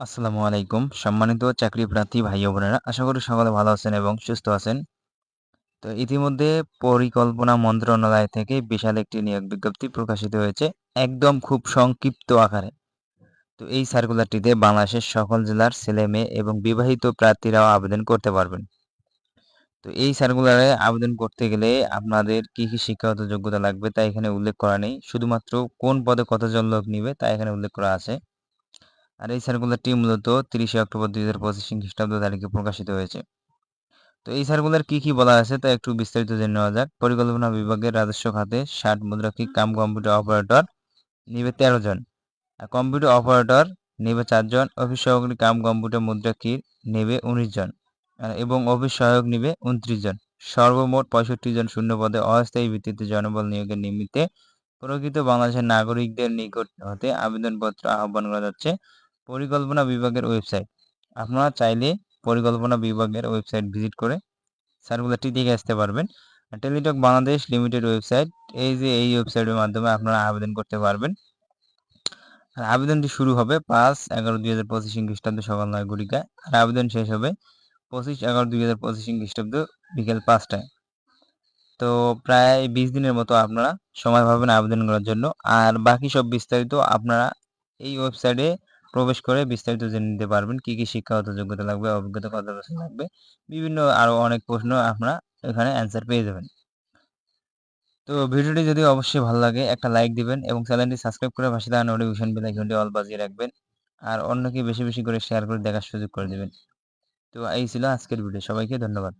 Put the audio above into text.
আসসালামু আলাইকুম। সম্মানিত চাকরি প্রার্থী ভাই বোনেরা আশা করি সকলে ভালো আছেন এবং সুস্থ আছেন। তো ইতিমধ্যে পরিকল্পনা মন্ত্রণালয় থেকে বিশাল একটি নিয়োগ বিজ্ঞপ্তি প্রকাশিত হয়েছে, একদম খুব সংক্ষিপ্ত আকারে। তো এই সার্কুলারটিতে বাংলাদেশের সকল জেলার ছেলে মেয়ে এবং বিবাহিত প্রার্থীরাও আবেদন করতে পারবেন। তো এই সার্কুলারে আবেদন করতে গেলে আপনাদের কি কি শিক্ষাগত যোগ্যতা লাগবে তা এখানে উল্লেখ করা নেই। শুধুমাত্র কোন পদে কতজন লোক নিবে তা এখানে উল্লেখ করা আছে। আর এই সার্কুলারটি মূলত তিরিশে অক্টোবর দুই হাজার পঁচিশ খ্রিস্টাব্দ তারিখে প্রকাশিত হয়েছে। তো এই সার্কুলার কি কি বলা আছে তা একটু বিস্তারিত জেনে নেওয়া যাক। পরিকল্পনা বিভাগের রাজস্ব খাতে ষাট মুদ্রাক্ষী কাম কম্পিউটার অপারেটর নিবে তেরো জন আর কম্পিউটার অপারেটর নেবে চারজন অফিস সহকারী কাম কম্পিউটার মুদ্রাক্ষীর নেবে উনিশ জন এবং অফিস সহায়ক নিবে উনত্রিশ জন। সর্বমোট পঁয়ষট্টি জন শূন্য পদে অস্থায়ী ভিত্তিতে জনবল নিয়োগের নিমিত্তে প্রকৃত বাংলাদেশের নাগরিকদের নিকট হতে আবেদনপত্র আহ্বান করা যাচ্ছে। পরিকল্পনা বিভাগের ওয়েবসাইট। আপনারা চাইলে পরিকল্পনা বিভাগের ওয়েবসাইট ভিজিট করে সার্কুলারটি দেখে আসতে পারবেন। টেলিটক বাংলাদেশ লিমিটেড ওয়েবসাইট, এই যে এই ওয়েবসাইটের মাধ্যমে আপনারা আবেদন করতে পারবেন। আর আবেদনটি শুরু হবে পাঁচ এগারো দুই হাজার পঁচিশ খ্রিস্টাব্দ সকাল নয় ঘটিকায় আর আবেদন শেষ হবে পঁচিশ এগারো দুই হাজার পঁচিশ খ্রিস্টাব্দ বিকেল পাঁচটায়। তো প্রায় বিশ দিনের মতো আপনারা সময় পাবেন আবেদন করার জন্য। আর বাকি সব বিস্তারিত আপনারা এই ওয়েবসাইটে প্রবেশ করে বিস্তারিত জেনে নিতে পারবেন কি কি শিক্ষাগত যোগ্যতা লাগবে, অভিজ্ঞতা কত বছর লাগবে, বিভিন্ন আরও অনেক প্রশ্ন আপনারা এখানে অ্যান্সার পেয়ে যাবেন। তো ভিডিওটি যদি অবশ্যই ভালো লাগে, একটা লাইক দিবেন এবং চ্যানেলটি সাবস্ক্রাইব করে পাশে থাকা নোটিফিকেশন বেল আইকনটি অল বাজিয়ে রাখবেন আর অন্যকে বেশি বেশি করে শেয়ার করে দেখার সুযোগ করে দিবেন। তো এই ছিল আজকের ভিডিও সবাইকে ধন্যবাদ।